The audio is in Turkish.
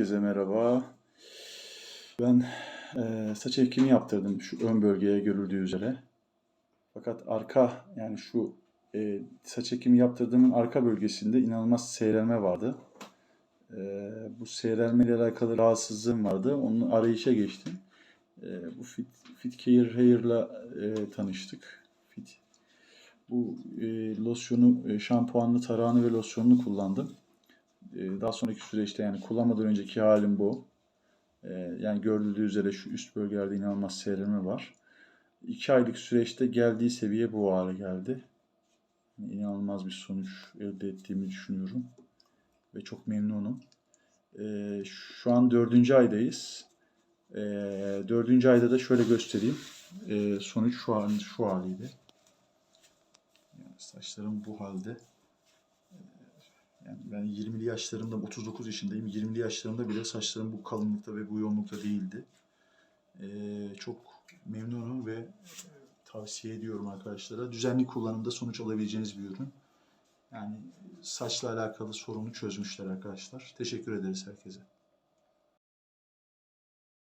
Herkese merhaba. Ben eee, saç ekimi yaptırdım şu ön bölgeye görüldüğü üzere. Fakat arka yani şu eee, saç ekimi yaptırdığımın arka bölgesinde inanılmaz seyrelme vardı. Eee, bu seyrelme ile alakalı rahatsızlığım vardı. Onun arayışa geçtim. Eee, bu Fit, Fit Care Hair'la eee, tanıştık. Fit. Bu eee, losyonu, eee, şampuanlı tarağını ve losyonunu kullandım. Ee, Daha sonraki süreçte yani kullanmadan önceki halim bu. Ee, Yani görüldüğü üzere şu üst bölgelerde inanılmaz seyrelme var. 2 aylık süreçte geldiği seviye bu hale geldi. Yani İnanılmaz bir sonuç elde ettiğimi düşünüyorum. Ve çok memnunum. Ee, Şu an dördüncü aydayız. Dördüncü ayda da şöyle göstereyim. Sonuç şu an şu haliydi. Yani saçlarım bu halde. Yani ben 20'li yaşlarımda, 39 yaşındayım. 20'li yaşlarımda bile saçlarım bu kalınlıkta ve bu yoğunlukta değildi. Ee, çok memnunum ve tavsiye ediyorum arkadaşlara. Düzenli kullanımda sonuç alabileceğiniz bir ürün. Yani saçla alakalı sorunu çözmüşler arkadaşlar. Teşekkür ederiz herkese.